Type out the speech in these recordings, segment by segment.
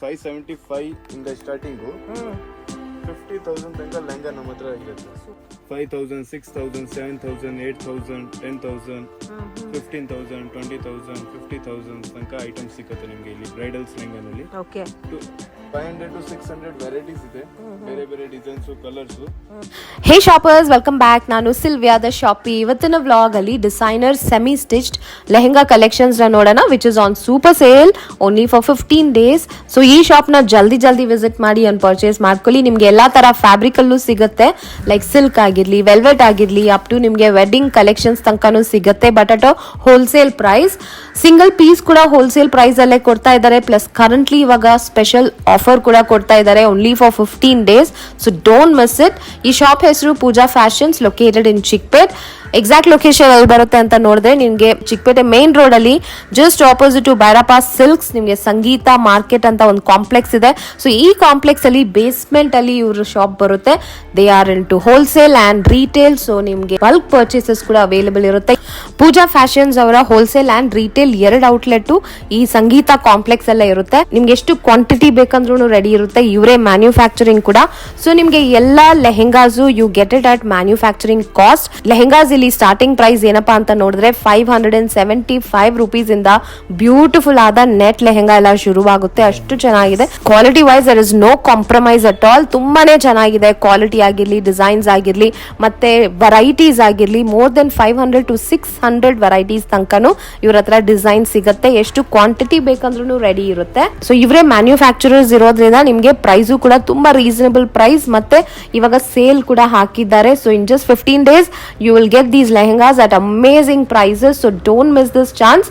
Five seventy five ಇಂದ starting fifty thousand ತನಕ ಲೆಹಂಗಾ ನಮ್ಮ ಹತ್ರ ಇರುತ್ತೆ. Five thousand six thousand seven thousand eight thousand ten thousand fifteen thousand twenty thousand fifty thousand ತನಕ items ಸಿಗುತ್ತೆ ನಿಮಗೆ ಇಲ್ಲಿ. Bridals ಲೆಂಗನಲ್ಲಿ okay five hundred to six hundred varieties ಇದೆ. ಬೇರೆ ಬೇರೆ designs colours hey shoppers welcome back ನಾನು Sylvia the shoppy ಇವತ್ತಿನ vlog ಅಲ್ಲಿ ಡಿಸೈನರ್ ಸೆಮಿ ಸ್ಟಿಚ್ಡ್ ಲೆಹಂಗಾ ಕಲೆಕ್ಷನ್ಸ್ನ ನೋಡೋಣ which is on super sale only for fifteen days so ಈ ಶಾಪ್ನ ಜಲ್ದಿ ಜಲ್ದಿ ವಿಸಿಟ್ ಮಾಡಿ ಅಂಡ್ ಪರ್ಚೇಸ್ ಮಾಡ್ಕೊಳ್ಳಿ. ನಿಮ್ಗೆ ಎಲ್ಲಾ ತರ ಫ್ಯಾಬ್ರಿಕ್ ಅಲ್ಲೂ ಸಿಗುತ್ತೆ ಲೈಕ್ ಸಿಲ್ಕ್ ಆಗಿರ್ಲಿ ವೆಲ್ವೆಟ್ ಆಗಿರಲಿ ಅಪ್ ಟು ನಿಮ್ಗೆ ವೆಡ್ಡಿಂಗ್ ಕಲೆಕ್ಷನ್ಸ್ ತನಕನೂ ಸಿಗುತ್ತೆ. But at wholesale price single piece ಕೂಡ ಹೋಲ್ಸೇಲ್ ಪ್ರೈಸ್ ಅಲ್ಲೇ ಕೊಡ್ತಾ ಇದ್ದಾರೆ. ಪ್ಲಸ್ ಕರೆಂಟ್ಲಿ ಇವಾಗ ಸ್ಪೆಷಲ್ ಆಫರ್ ಕೂಡ ಕೊಡ್ತಾ ಇದ್ದಾರೆ. Only for fifteen days so don't miss it ಈ ಶಾಪ್ ಹೆಸರು Pooja Fashions located in Chickpet exact location ಎಲ್ಲಿ ಬರುತ್ತೆ ಅಂತ ನೋಡಿದ್ರೆ ನಿಮಗೆ ಚಿಕ್ಕಪೇಟೆ ಮೇನ್ ರೋಡ್ ಅಲ್ಲಿ just opposite to Bhairappa Silks ನಿಮಗೆ ಸಂಗೀತ ಮಾರ್ಕೆಟ್ ಅಂತ ಒಂದು ಕಾಂಪ್ಲೆಕ್ಸ್ ಇದೆ. ಸೊ ಈ ಕಾಂಪ್ಲೆಕ್ಸ್ ಅಲ್ಲಿ ಬೇಸ್ಮೆಂಟ್ ಅಲ್ಲಿ ಇವ್ರ ಶಾಪ್ ಬರುತ್ತೆ. They are into wholesale and retail so ನಿಮಗೆ ಬಲ್ಕ್ ಪರ್ಚೇಸಸ್ ಕೂಡ ಅವೈಲೇಬಲ್ ಇರುತ್ತೆ. ಪೂಜಾ ಫ್ಯಾಷನ್ಸ್ ಅವರ ಹೋಲ್ಸೇಲ್ ಅಂಡ್ ರೀಟೇಲ್ ಎರಡು ಔಟ್ಲೆಟ್ ಈ ಸಂಗೀತ ಕಾಂಪ್ಲೆಕ್ಸ್ ಎಲ್ಲ ಇರುತ್ತೆ. ನಿಮ್ಗೆ ಎಷ್ಟು ಕ್ವಾಂಟಿಟಿ ಬೇಕಂದ್ರೂ ರೆಡಿ ಇರುತ್ತೆ. ಇವರೇ ಮ್ಯಾನುಫ್ಯಾಕ್ಚರಿಂಗ್ ಕೂಡ. ಸೊ ನಿಮ್ಗೆ ಎಲ್ಲಾ lehengas you get it at manufacturing cost lehengas ಇಲ್ಲಿ ಸ್ಟಾರ್ಟಿಂಗ್ ಪ್ರೈಸ್ ಏನಪ್ಪಾ ಅಂತ ನೋಡಿದ್ರೆ five hundred and seventy five rupees ಇಂದ ಬ್ಯೂಟಿಫುಲ್ ಆದ ನೆಟ್ ಲೆಹೆಂಗಾ ಎಲ್ಲ ಶುರುವಾಗುತ್ತೆ. ಅಷ್ಟು ಚೆನ್ನಾಗಿದೆ. Quality wise there is no compromise at all ತುಂಬಾನೇ ಚೆನ್ನಾಗಿದೆ. ಕ್ವಾಲಿಟಿ ಆಗಿರ್ಲಿ ಡಿಸೈನ್ಸ್ ಆಗಿರ್ಲಿ, ಮತ್ತೆ ವೆರೈಟೀಸ್ ಆಗಿರ್ಲಿ more than five hundred to six hundred varieties ತನಕನು ಇವ್ರ ಹತ್ರ ಡಿಸೈನ್ ಸಿಗುತ್ತೆ. ಎಷ್ಟು ಕ್ವಾಂಟಿಟಿ ಬೇಕಂದ್ರೂ ರೆಡಿ ಇರುತ್ತೆ. ಸೊ ಇವರೇ ಮ್ಯಾನುಫ್ಯಾಕ್ಚರರ್ಸ್ ಇರೋದ್ರಿಂದ ನಿಮಗೆ ಪ್ರೈಸು ಕೂಡ ತುಂಬಾ ರೀಸನಬಲ್ ಪ್ರೈಸ್ ಮತ್ತೆ ಇವಾಗ ಸೇಲ್ ಕೂಡ ಹಾಕಿದ್ದಾರೆ. So in just fifteen days you will get these lehengas at amazing prices so don't miss this chance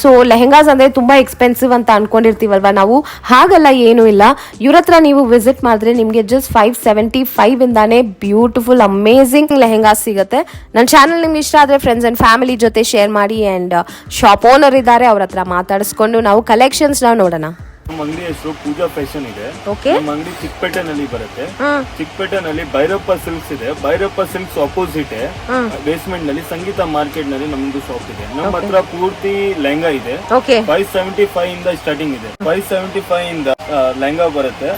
so lehengas ಅಂದ್ರೆ ತುಂಬಾ ಎಕ್ಸ್ಪೆನ್ಸಿವ್ ಅಂತ ಅನ್ಕೊಂಡಿರ್ತೀವಲ್ವಾ ನಾವು? ಹಾಗಲ್ಲ, ಏನು ಇಲ್ಲ. ಇವ್ರ ಹತ್ರ ನೀವು ವಿಸಿಟ್ ಮಾಡಿದ್ರೆ ನಿಮಗೆ ಜಸ್ಟ್ ಫೈವ್ ಸೆವೆಂಟಿ ಫೈವ್ ಇಂದಾನೆ ಬ್ಯೂಟಿಫುಲ್ ಅಮೇಸಿಂಗ್ ಲೆಹೆಂಗಾಸ್ ಸಿಗುತ್ತೆ. ನನ್ನ ಚಾನಲ್ ನಿಮ್ಗೆ ಇಷ್ಟ ಆದ್ರೆ ಫ್ರೆಂಡ್ಸ್ ಅಂಡ್ ಫ್ಯಾಮಿಲಿ ಜೊತೆ ಶೇರ್ ಮಾಡಿ ಅಂಡ್ ಶಾಪ್ ಓನರ್ ಇದ್ದಾರೆ, ಅವ್ರ ಹತ್ರ ಮಾತಾಡಿಸ್ಕೊಂಡು ನಾವು ಕಲೆಕ್ಷನ್ಸ್ ನಾವು ನೋಡೋಣ. ನಮ್ಮ ಅಂಗಡಿ ಹೆಸರು ಪೂಜಾ ಫ್ಯಾಷನ್ ಇದೆ. ಓಕೆ ನಮ್ಮ ಅಂಗಡಿ ಚಿಕ್ಕಪೇಟೆನಲ್ಲಿ ಬರುತ್ತೆ. ಚಿಕ್ಕಪೇಟೆನಲ್ಲಿ ಭೈರಪ್ಪ ಸಿಲ್ಕ್ಸ್ ಇದೆ. ಭೈರಪ್ಪ ಸಿಲ್ಕ್ಸ್ ಅಪೋಸಿಟ್ ಬೇಸ್ಮೆಂಟ್ನಲ್ಲಿ ಸಂಗೀತ ಮಾರ್ಕೆಟ್ನಲ್ಲಿ ನಮ್ದು ಶಾಪ್ ಇದೆ. ನಮ್ಮ ಹತ್ರ ಪೂರ್ತಿ ಲೆಹಂಗಾ ಇದೆ. ಫೈವ್ ಸೆವೆಂಟಿ ಫೈವ್ ಇಂದ ಸ್ಟಾರ್ಟಿಂಗ್ ಇದೆ. ಫೈವ್ ಸೆವೆಂಟಿ ಫೈವ್ ಇಂದ ಲೆಹಂಗಾ ಬರುತ್ತೆ.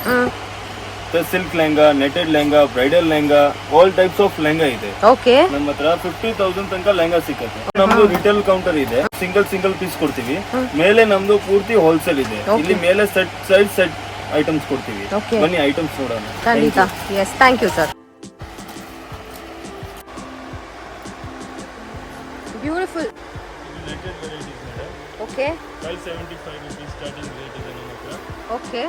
Silk lehenga netted lehenga bridal lehenga all types of lehenga ಇದೆ. ಓಕೆ ನಮ್ಮ ಹತ್ರ ಫಿಫ್ಟಿ ತೌಸಂಡ್ ತನಕ ಲೆಹಂಗಾ ಸಿಕ್ಕತ್ತೆ. ನಮ್ದು ರಿಟೇಲ್ ಕೌಂಟರ್ ಇದೆ. ಸಿಂಗಲ್ ಸಿಂಗಲ್ ಪೀಸ್ ಕೊಡ್ತೀವಿ. ಮೇಲೆ ನಮ್ದು ಪೂರ್ತಿ ಹೋಲ್ಸೇಲ್ ಇದೆ. ಇಲ್ಲಿ ಮೇಲೆ ಸೆಟ್ ಸೈಡ್ ಸೆಟ್ ಐಟಮ್ಸ್ ಕೊಡ್ತೀವಿ. ಬನ್ನಿ ಐಟಮ್ಸ್ ನೋಡೋಣ. ಖಂಡಿತ. Yes thank you sir beautiful okay starting rate ಇದೆ ನಮ್ಮ ಹತ್ರ ಓಕೆ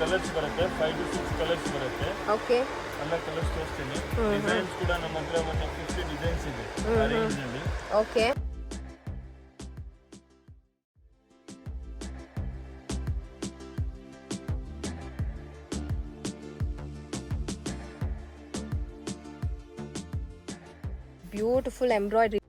ಕಲರ್ಸ್ ಬರುತ್ತೆ ಫೈವ್ ಟು ಸಿಕ್ಸ್ ಕಲರ್ಸ್ ಬರುತ್ತೆ ಓಕೆ ಎಲ್ಲ ಕಲರ್ಸ್ ತೋರಿಸ್ತೀನಿ ಡಿಸೈನ್ಸ್ ಕೂಡ ನಮ್ಮ ಹತ್ರ ಒಂದು ಫಿಫ್ಟಿ ಡಿಸೈನ್ಸ್ ಇದೆ ಆ range ನಲ್ಲಿ okay beautiful embroidery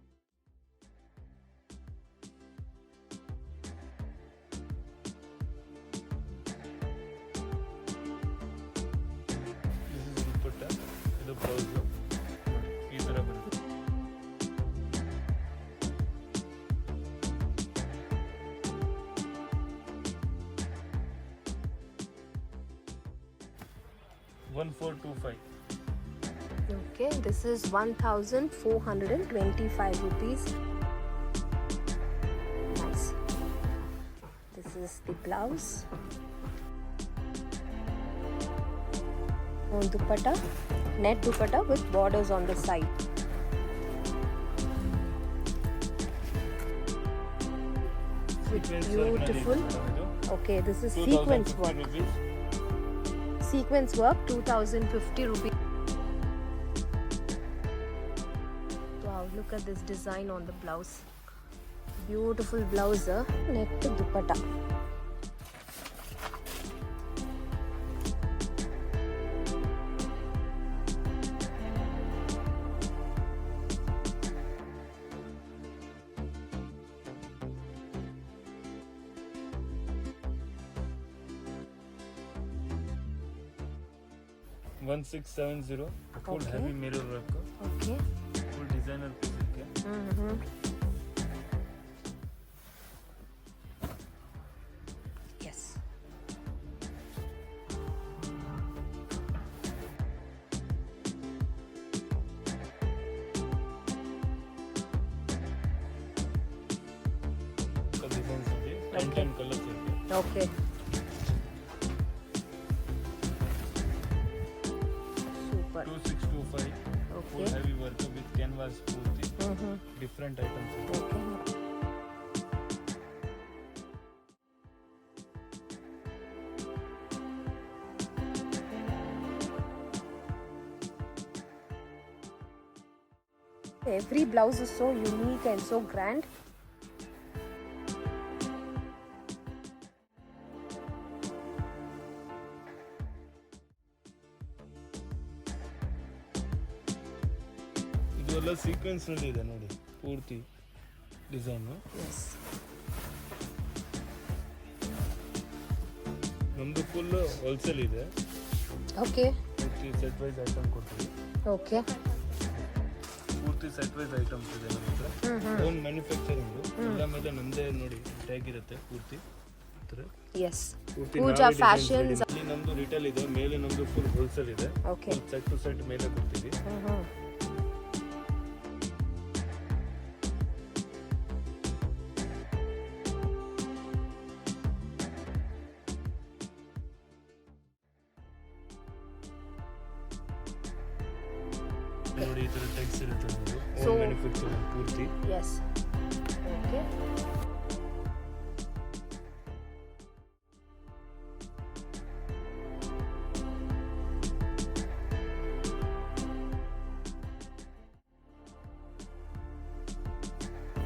Okay, this is 1425 rupees. Nice. This is the blouse. And dupatta, net dupatta with borders on the side. Beautiful. Okay, this is sequence work. Sequence work 2050 rupees. look at this design on the blouse. Beautiful blouse neck dupatta. One six seven zero. Six seven zero full heavy mirror designer kızım ya. Hı hı. Yes. का design चाहिए paint and colour चाहिए okay okay. Every blouse is so unique and so grand. ಇದೆಲ್ಲ ಸೀಕ್ವೆನ್ಸ್ನಲ್ಲಿ ಇದೆ ನೋಡಿ ಪೂರ್ತಿ design yes ನಮ್ದು full wholesale ಇದೆ. Okay set wise item ಕೊಡ್ತೀವಿ. Okay. ಪೂರ್ತಿ ಸೆಟ್ ವೈಸ್ ಐಟಮ್ಸ್ ಇದೆ ನಮ್ಮ ಹತ್ರ. ಓನ್ ಮ್ಯಾನುಫ್ಯಾಕ್ಚರಿಂಗ್ ಎಲ್ಲ ಮೇಲೆ ನಮ್ದೇ ನೋಡಿ ಟ್ಯಾಗ್ ಇರುತ್ತೆ ಪೂರ್ತಿ. ಎಸ್ ಪೂಜಾ designs ಇಲ್ಲಿ ನಮ್ದು ರಿಟೇಲ್ ಇದೆ ಮೇಲೆ ನಮ್ದು ಫುಲ್ ಹೋಲ್ಸೇಲ್ ಇದೆ. ಸೆಟ್ ಟು ಸೆಟ್ ಮೇಲೆ ಕೊಡ್ತೀವಿ. ಪೂರ್ತಿ. ಎಸ್ ಓಕೆ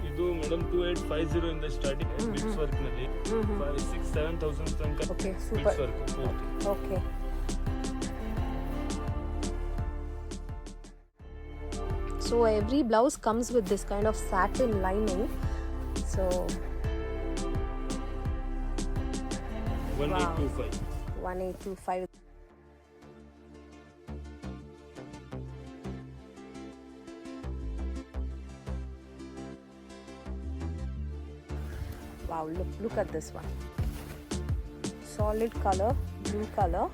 ಇದು madam two eight five zero ಇಂದ ಸ್ಟಾರ್ಟಿಂಗ್ ಬಿಟ್ಸ್ ವರ್ಕ್ನಲ್ಲಿ. ಸಿಕ್ಸ್ ಸೆವೆನ್ ತೌಸಂಡ್ ತನಕ Okay. ಬಿಟ್ಸ್ ವರ್ಕ್ ಪೂರ್ತಿ. so every blouse comes with this kind of satin lining. So 1825 1825 wow look look at this one. Solid color blue color.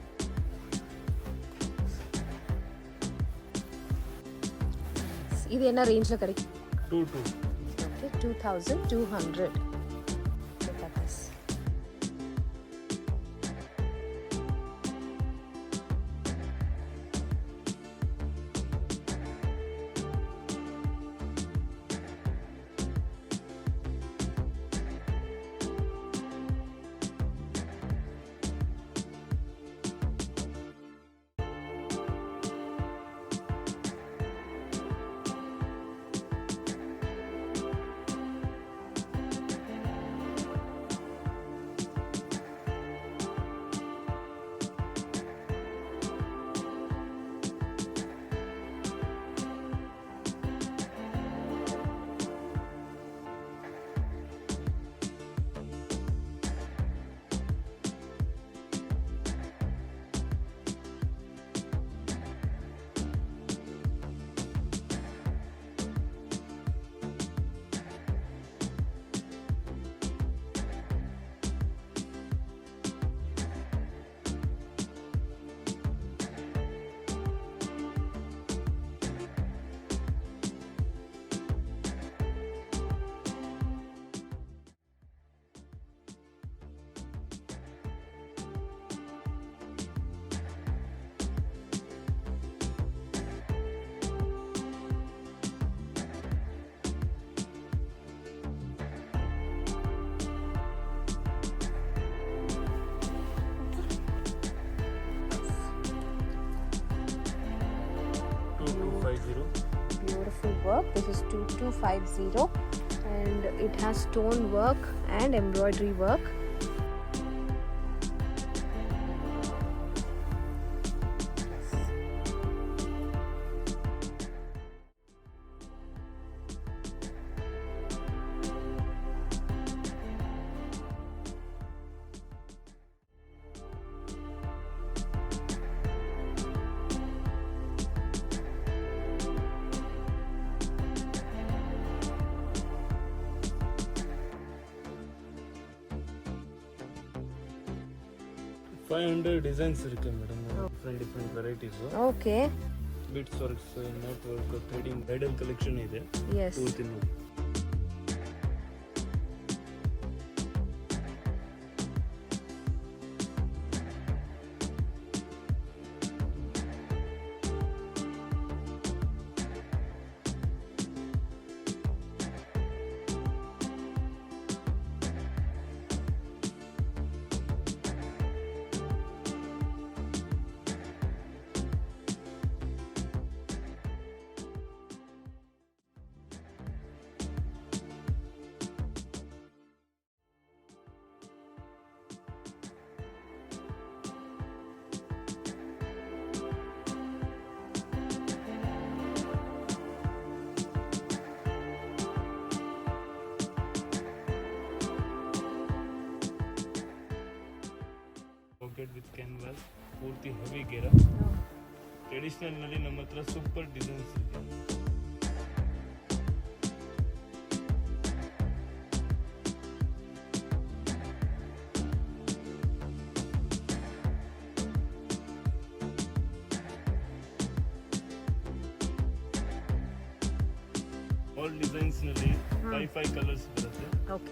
இது என்ன ரேஞ்சில் கிடைக்கும்? Two two okay two thousand two hundred work this is 2250 and it has stone work and embroidery work five hundred designs ಇರುತ್ತೆ madam different different varieties okay bits works net work threading bridal collection ಇದೆ. Yes. Printed with canvas ಪೂರ್ತಿ heavy gear traditional ನಲ್ಲಿ ನಮ್ಮ ಹತ್ರ super designs ಇದೆ all designs ನಲ್ಲಿ five five colours ಬರುತ್ತೆ okay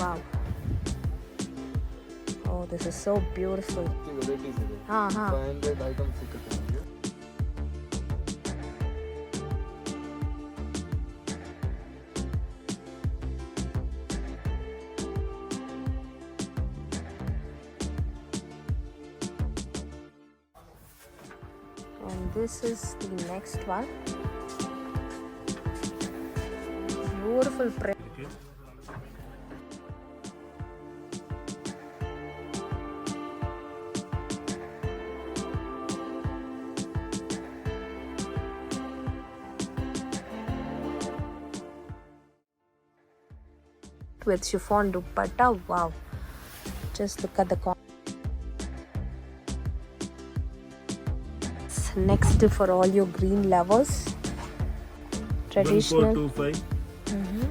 wow. Oh this is so beautiful. Uh-huh. ಹಾ ಹಾ and this is the next one. Beautiful print. With chiffon dupatta. Wow. Just look at the con. Next for all your green lovers. One four Traditional. Two five Mhm.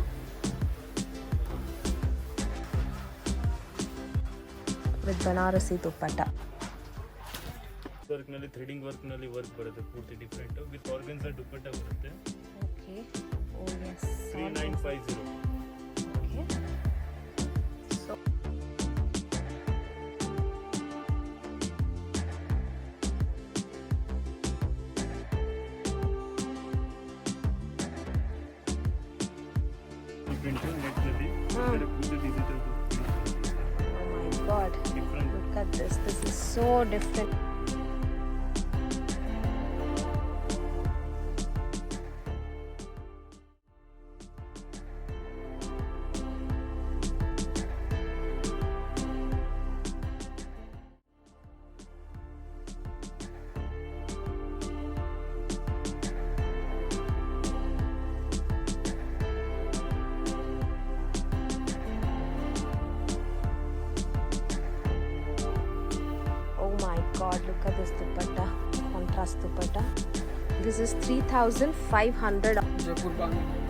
With Banarasi dupatta. Work ನಲ್ಲಿ threading work ನಲ್ಲಿ work ಬರುತ್ತೆ ಪೂರ್ತಿ different with organza ದುಪ್ಪಟ್ಟ ಬರುತ್ತೆ Okay. Oh yes. Three nine Oh my god, look at this. This is so different. My god, look at this dupatta. Contrast dupatta. This is 3500. jaipur bandhani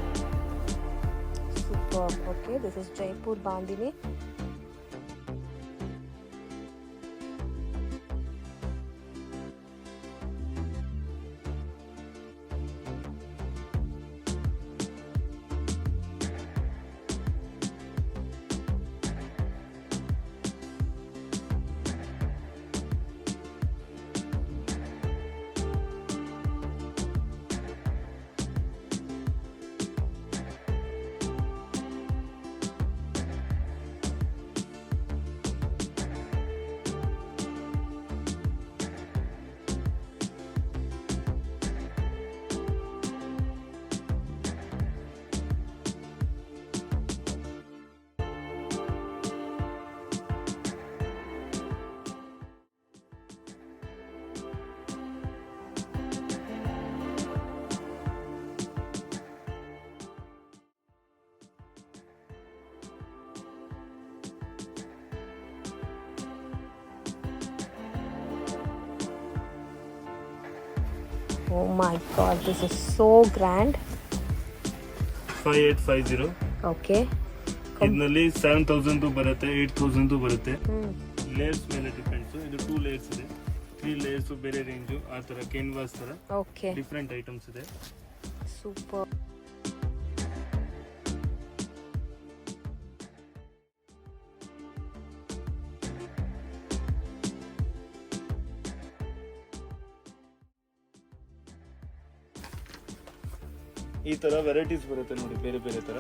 Superb. Okay, this is Jaipur Bandini. Oh my god this is so grand five eight five zero okay ಇದರಲ್ಲಿ seven thousand ಬರುತ್ತೆ eight thousand ಬರುತ್ತೆ. Layers ಮೇಲೆ depends ಇದು two layers ಇದೆ. Three layers ಬೇರೆ range ಆ ಥರ canvas ಥರ. ಓಕೆ ಡಿಫ್ರೆಂಟ್ ಐಟಮ್ಸ್ ಇದೆ. ಸೂಪರ್ ಈ ತರ ವೆರೈಟೀಸ್ ಬರುತ್ತೆ ನೋಡಿ ಬೇರೆ ಬೇರೆ ತರ.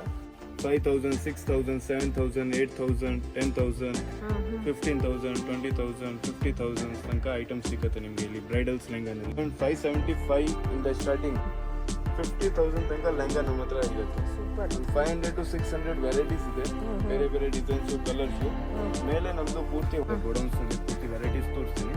Five thousand six thousand seven thousand eight thousand ten thousand fifteen thousand twenty thousand fifty thousand ತನಕ ಐಟಮ್ ಸಿಗುತ್ತೆ ನಿಮಗೆ ಇಲ್ಲಿ ಬ್ರೈಡಲ್ಸ್ ಲೆಹಂಗಾನಲ್ಲಿ ಫೈವ್ ಸೆವೆಂಟಿ ಫೈವ್ ಇಂದ ಸ್ಟಾರ್ಟಿಂಗ್ ಫಿಫ್ಟಿ ತೌಸಂಡ್ ತನಕ ಲೆಹಂಗಾ ನಮ್ಮ ಹತ್ರ ಇರುತ್ತೆ five hundred to six hundred varieties ಇದೆ. ಬೇರೆ ಬೇರೆ ಡಿಸೈನ್ಸು ಕಲರ್ಸು ಮೇಲೆ ನಮ್ಮದು ಪೂರ್ತಿ ಗೋಡೌನ್ಸ್ ಪೂರ್ತಿ ವೆರೈಟೀಸ್ ತೋರಿಸ್ತೀನಿ.